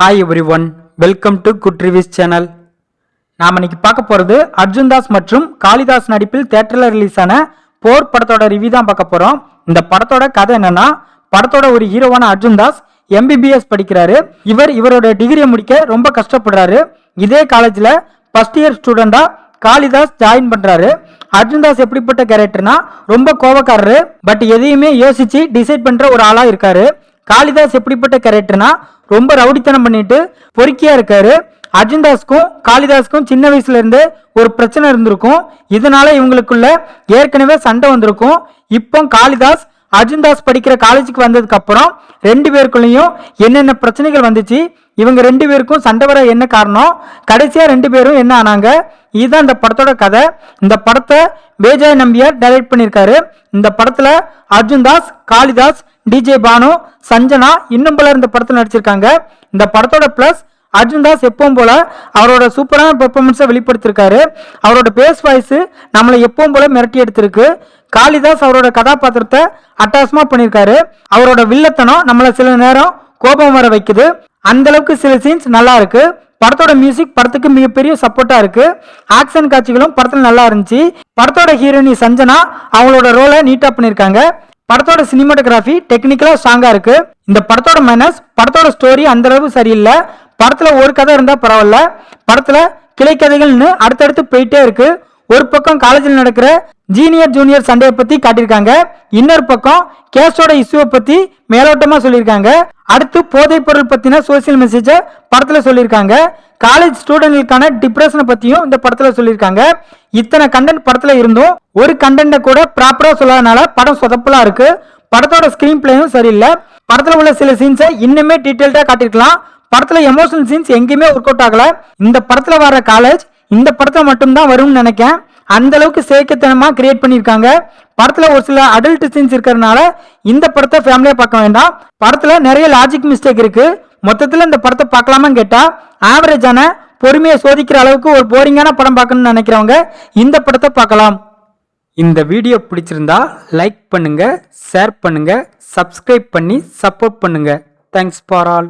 Hi everyone welcome to good reviews channel நாம் இன்னைக்கு பார்க்க போகிறது அர்ஜுன் தாஸ் மற்றும் காளிதாஸ் நடிப்பில் தேட்டரில் ரிலீஸ் ஆன போர் படத்தோட ரிவ்யூ தான் பார்க்க போகிறோம் இந்த படத்தோட கதை என்னன்னா படத்தோட ஒரு ஹீரோவான அர்ஜுன் தாஸ் எம்பிபிஎஸ் படிக்கிறாரு. இவர் இவரோட டிகிரியை முடிக்க ரொம்ப கஷ்டப்படுறாரு. இதே காலேஜில் ஃபஸ்ட் இயர் ஸ்டூடெண்ட்டாக காளிதாஸ் ஜாயின் பண்ணுறாரு அர்ஜுன் தாஸ் எப்படிப்பட்ட கேரக்டர்னா ரொம்ப கோவக்காரரு பட் எதையுமே யோசிச்சு டிசைட் பண்ணுற ஒரு ஆளாக இருக்காரு. காளிதாஸ் எப்படிப்பட்ட கேரக்டர்னா ரொம்ப ரவுடித்தனம் பண்ணிட்டு பொறுக்கியா இருக்காரு. அர்ஜுன் தாஸ்க்கும் காளிதாஸ்க்கும் சின்ன வயசுல இருந்து ஒரு பிரச்சனை இருந்திருக்கும். இதனால இவங்களுக்குள்ள ஏற்கனவே சண்டை வந்திருக்கும். இப்போ காளிதாஸ் அர்ஜுன் தாஸ் படிக்கிற காலேஜுக்கு வந்ததுக்கு அப்புறம் ரெண்டு பேருக்குள்ளேயும் என்னென்ன பிரச்சனைகள் வந்துச்சு இவங்க ரெண்டு பேருக்கும் சண்டை வர என்ன காரணம் கடைசியா ரெண்டு பேரும் என்ன ஆனாங்க இதுதான் இந்த படத்தோட கதை. இந்த படத்தை வேஜாய் நம்பியார் டைரக்ட் பண்ணியிருக்காரு. இந்த படத்துல அர்ஜுன்தாஸ் காளிதாஸ் டிஜே பானு சஞ்சனா இன்னும் பலர் இந்த படத்தில் நடிச்சிருக்காங்க. இந்த படத்தோட பிளஸ் அர்ஜுன் தாஸ் எப்பவும் போல அவரோட சூப்பரான பெர்ஃபார்மன்ஸை வெளிப்படுத்திருக்காரு. அவரோட பேஸ் வாய்ஸ் நம்மளை எப்பவும் போல மிரட்டி எடுத்திருக்கு. காளிதாஸ் அவரோட கதாபாத்திரத்தை அட்டாசமா பண்ணியிருக்காரு. அவரோட வில்லத்தனம் நம்மளை சில நேரம் கோபம் வர வைக்குது. அந்த அளவுக்கு சில சீன்ஸ் நல்லா இருக்கு. படத்தோட மியூசிக் படத்துக்கு மிகப்பெரிய சப்போர்ட்டா இருக்கு. ஆக்ஷன் காட்சிகளும் படத்துல நல்லா இருந்துச்சு. படத்தோட ஹீரோயினி சஞ்சனா அவங்களோட ரோலை நீட்டா பண்ணியிருக்காங்க. படத்தோட சினிமாட்டோகிராஃபி டெக்னிக்கலா ஸ்ட்ராங்கா இருக்கு. இந்த படத்தோட மைனஸ் படத்தோட ஸ்டோரி அந்த அளவு சரியில்லை. படத்துல ஒரு கதை இருந்தா பரவாயில்ல. படத்துல கிளை கதைகள்னு அடுத்தடுத்து போயிட்டே இருக்கு. ஒரு பக்கம் காலேஜில் நடக்கிற ஜீனியர் ஜூனியர் சண்டையை பத்தி காட்டியிருக்காங்க. இன்னொரு பக்கம் கேஸோட இஷ்யூவை பத்தி மேலோட்டமா சொல்லியிருக்காங்க. அடுத்து போதைப் பொருள் பத்தின சோசியல் மெசேஜை படத்துல சொல்லியிருக்காங்க. காலேஜ் ஸ்டூடெண்ட்களுக்கான டிப்ரெஷனை பற்றியும் இந்த படத்தில் சொல்லியிருக்காங்க. இத்தனை கண்டென்ட் படத்தில் இருந்தும் ஒரு கண்டென்ட்டை கூட ப்ராப்பராக சொல்லாதனால படம் சொதப்பலாக இருக்குது படத்தோட ஸ்க்ரீன் பிளேயும் சரியில்லை. படத்தில் உள்ள சில சீன்ஸை இன்னுமே டீட்டெயில்டாக காட்டியிருக்கலாம். படத்தில் எமோஷனல் சீன்ஸ் எங்கேயுமே ஒர்க் அவுட் ஆகலை. இந்த படத்தில் வர காலேஜ் இந்த படத்தில் மட்டும்தான் வரும்னு நினைக்கேன். அந்த அளவுக்கு செயற்கைத்தனமா கிரியேட் பண்ணியிருக்காங்க. படத்தில் ஒரு சில அடல்ட் சீன்ஸ் இருக்கிறதுனால இந்த படத்தை ஃபேமிலியாக பார்க்க வேண்டாம். படத்தில் நிறைய லாஜிக் மிஸ்டேக் இருக்குது மொத்தத்தில் இந்த படத்தை பார்க்கலாமான்னு கேட்டால் ஆவரேஜான பொறுமையை சோதிக்கிற அளவுக்கு ஒரு போரிங்கான படம் பார்க்கணும்னு நினைக்கிறவங்க இந்த படத்தை பார்க்கலாம். இந்த வீடியோ பிடிச்சிருந்தா லைக் பண்ணுங்கள் ஷேர் பண்ணுங்கள் சப்ஸ்கிரைப் பண்ணி சப்போர்ட் பண்ணுங்கள் தேங்க்ஸ் ஃபார் ஆல்